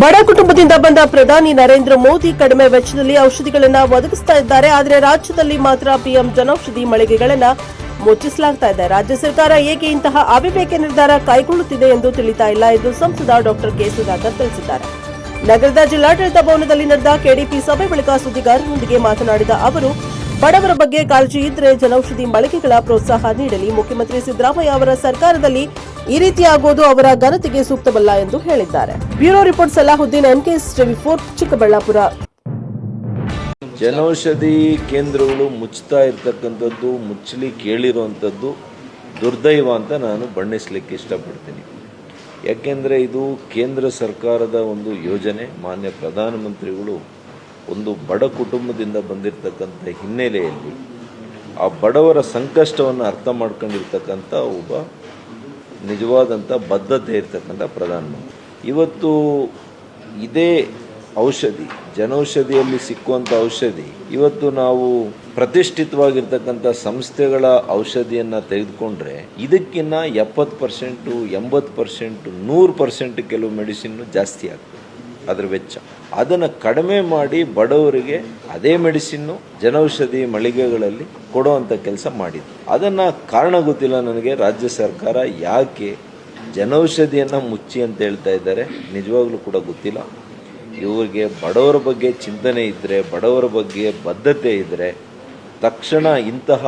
ಬಡ ಕುಟುಂಬದಿಂದ ಬಂದ ಪ್ರಧಾನಿ ನರೇಂದ್ರ ಮೋದಿ ಕಡಿಮೆ ವೆಚ್ಚದಲ್ಲಿ ಔಷಧಿಗಳನ್ನು ಒದಗಿಸ್ತಾ ಇದ್ದಾರೆ. ಆದರೆ ರಾಜ್ಯದಲ್ಲಿ ಮಾತ್ರ ಪಿಎಂ ಜನೌಷಧಿ ಮಳಿಗೆಗಳನ್ನು ಮುಚ್ಚಿಸಲಾಗ್ತಾ ಇದೆ. ರಾಜ್ಯ ಸರ್ಕಾರ ಏಕೆ ಇಂತಹ ಅವಿವೇಕ ನಿರ್ಧಾರ ಕೈಗೊಳ್ಳುತ್ತಿದೆ ಎಂದು ತಿಳಿತಾ ಇಲ್ಲ. ಎಂದು ಸಂಸದ ಡಾಕ್ಟರ್ ಕೆ ಸುಧಾಕರ್ ತಿಳಿಸಿದ್ದಾರೆ. ನಗರದ ಜಿಲ್ಲಾಡಳಿತ ಭವನದಲ್ಲಿ ನಡೆದ ಕೆಡಿಪಿ ಸಭೆ ಬಳಿಕ ಸುದ್ದಿಗಾರರೊಂದಿಗೆ ಮಾತನಾಡಿದ ಅವರು, ಬಡವರ ಬಗ್ಗೆ ಕಾಳಜಿ ಇದ್ರೆ ಜನೌಷಧಿ ಮಳಿಗೆಗಳ ಪ್ರೋತ್ಸಾಹ ನೀಡಲಿ. ಮುಖ್ಯಮಂತ್ರಿ ಸಿದ್ದರಾಮಯ್ಯ ಅವರ ಸರ್ಕಾರದಲ್ಲಿ ಈ ರೀತಿ ಆಗೋದು ಅವರ ಘನತೆಗೆ ಸೂಕ್ತವಲ್ಲ ಎಂದು ಹೇಳಿದ್ದಾರೆ. Bureau report Salahuddin MKS TV four Chikkaballapur. Janaushadhi ಕೇಂದ್ರಗಳು ಮುಚ್ತಾ ಇರತಕ್ಕಂಥದ್ದು, ಮುಚ್ಚಲಿ ಕೇಳಿರುವಂಥದ್ದು ದುರ್ದೈವ ಅಂತ ನಾನು ಬಣ್ಣಿಸಲಿಕ್ಕೆ ಇಷ್ಟಪಡ್ತೀನಿ. ಯಾಕೆಂದರೆ ಇದು ಕೇಂದ್ರ ಸರ್ಕಾರದ ಒಂದು ಯೋಜನೆ, ಮಾನ್ಯ ಪ್ರಧಾನಮಂತ್ರಿಗಳು ಒಂದು ಬಡ ಕುಟುಂಬದಿಂದ ಬಂದಿರತಕ್ಕಂಥ ಹಿನ್ನೆಲೆಯಲ್ಲಿ ಆ ಬಡವರ ಸಂಕಷ್ಟವನ್ನು ಅರ್ಥ ಮಾಡ್ಕೊಂಡಿರ್ತಕ್ಕಂಥ ಒಬ್ಬ ನಿಜವಾದಂಥ ಬದ್ಧತೆ ಇರ್ತಕ್ಕಂಥ ಪ್ರಧಾನಮಂತ್ರಿ ಇವತ್ತು ಇದೇ ಔಷಧಿ, ಜನೌಷಧಿಯಲ್ಲಿ ಸಿಕ್ಕುವಂಥ ಔಷಧಿ, ಇವತ್ತು ನಾವು ಪ್ರತಿಷ್ಠಿತವಾಗಿರ್ತಕ್ಕಂಥ ಸಂಸ್ಥೆಗಳ ಔಷಧಿಯನ್ನು ತೆಗೆದುಕೊಂಡ್ರೆ ಇದಕ್ಕಿನ್ನ ಎಪ್ಪತ್ತು ಪರ್ಸೆಂಟು, ಎಂಬತ್ತು ಪರ್ಸೆಂಟು, ನೂರು ಪರ್ಸೆಂಟ್ ಕೆಲವು ಮೆಡಿಸಿನ್ನು ಜಾಸ್ತಿ ಆಗ್ತದೆ. ಅದರ ವೆಚ್ಚ. ಅದನ್ನು ಕಡಿಮೆ ಮಾಡಿ ಬಡವರಿಗೆ ಅದೇ ಮೆಡಿಸಿನ್ನು, ಜನೌಷಧಿ ಮಳಿಗೆಗಳಲ್ಲಿ ಕೊಡುವಂಥ ಕೆಲಸ ಮಾಡಿದ್ರು. ಅದನ್ನು ಕಾರಣ ಗೊತ್ತಿಲ್ಲ ನನಗೆ, ರಾಜ್ಯ ಸರ್ಕಾರ ಯಾಕೆ ಜನೌಷಧಿಯನ್ನು ಮುಚ್ಚಿ ಅಂತ ಹೇಳ್ತಾ ಇದ್ದಾರೆ, ನಿಜವಾಗ್ಲೂ ಕೂಡ ಗೊತ್ತಿಲ್ಲ. ಇವರಿಗೆ ಬಡವರ ಬಗ್ಗೆ ಚಿಂತನೆ ಇದ್ದರೆ ಬಡವರ ಬಗ್ಗೆ ಬದ್ಧತೆ ಇದ್ದರೆ ತಕ್ಷಣ ಇಂತಹ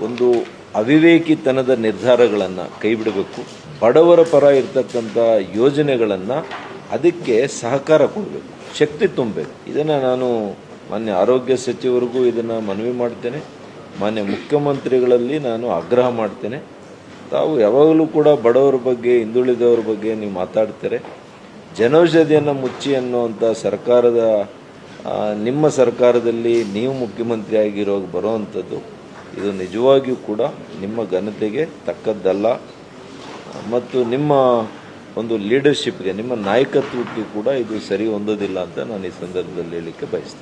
ಒಂದು ಅವಿವೇಕಿತನದ ನಿರ್ಧಾರಗಳನ್ನು ಕೈಬಿಡಬೇಕು. ಬಡವರ ಪರ ಇರ್ತಕ್ಕಂಥ ಯೋಜನೆಗಳನ್ನು ಅದಕ್ಕೆ ಸಹಕಾರ ಕೊಡಬೇಕು, ಶಕ್ತಿ ತುಂಬಬೇಕು. ಇದನ್ನು ನಾನು ಮಾನ್ಯ ಆರೋಗ್ಯ ಸಚಿವರಿಗೂ ಇದನ್ನು ಮನವಿ ಮಾಡ್ತೇನೆ. ಮಾನ್ಯ ಮುಖ್ಯಮಂತ್ರಿಗಳಲ್ಲಿ ನಾನು ಆಗ್ರಹ ಮಾಡ್ತೇನೆ. ತಾವು ಯಾವಾಗಲೂ ಕೂಡ ಬಡವರ ಬಗ್ಗೆ, ಹಿಂದುಳಿದವರ ಬಗ್ಗೆ ನೀವು ಮಾತಾಡ್ತಾರೆ. ಜನೌಷಧಿಯನ್ನು ಮುಚ್ಚಿ ಅನ್ನುವಂಥ ಸರ್ಕಾರದ ನಿಮ್ಮ ಸರ್ಕಾರದಲ್ಲಿ ನೀವು ಮುಖ್ಯಮಂತ್ರಿ ಆಗಿರೋ ಬರುವಂಥದ್ದು ಇದು ನಿಜವಾಗಿಯೂ ಕೂಡ ನಿಮ್ಮ ಘನತೆಗೆ ತಕ್ಕದ್ದಲ್ಲ. ಮತ್ತು ನಿಮ್ಮ ಒಂದು ಲೀಡರ್ಶಿಪ್ಗೆ ನಿಮ್ಮ ನಾಯಕತ್ವಕ್ಕೆ ಕೂಡ ಇದು ಸರಿ ಹೊಂದೋದಿಲ್ಲ ಅಂತ ನಾನು ಈ ಸಂದರ್ಭದಲ್ಲಿ ಹೇಳಲಿಕ್ಕೆ ಬಯಸ್ತೇನೆ.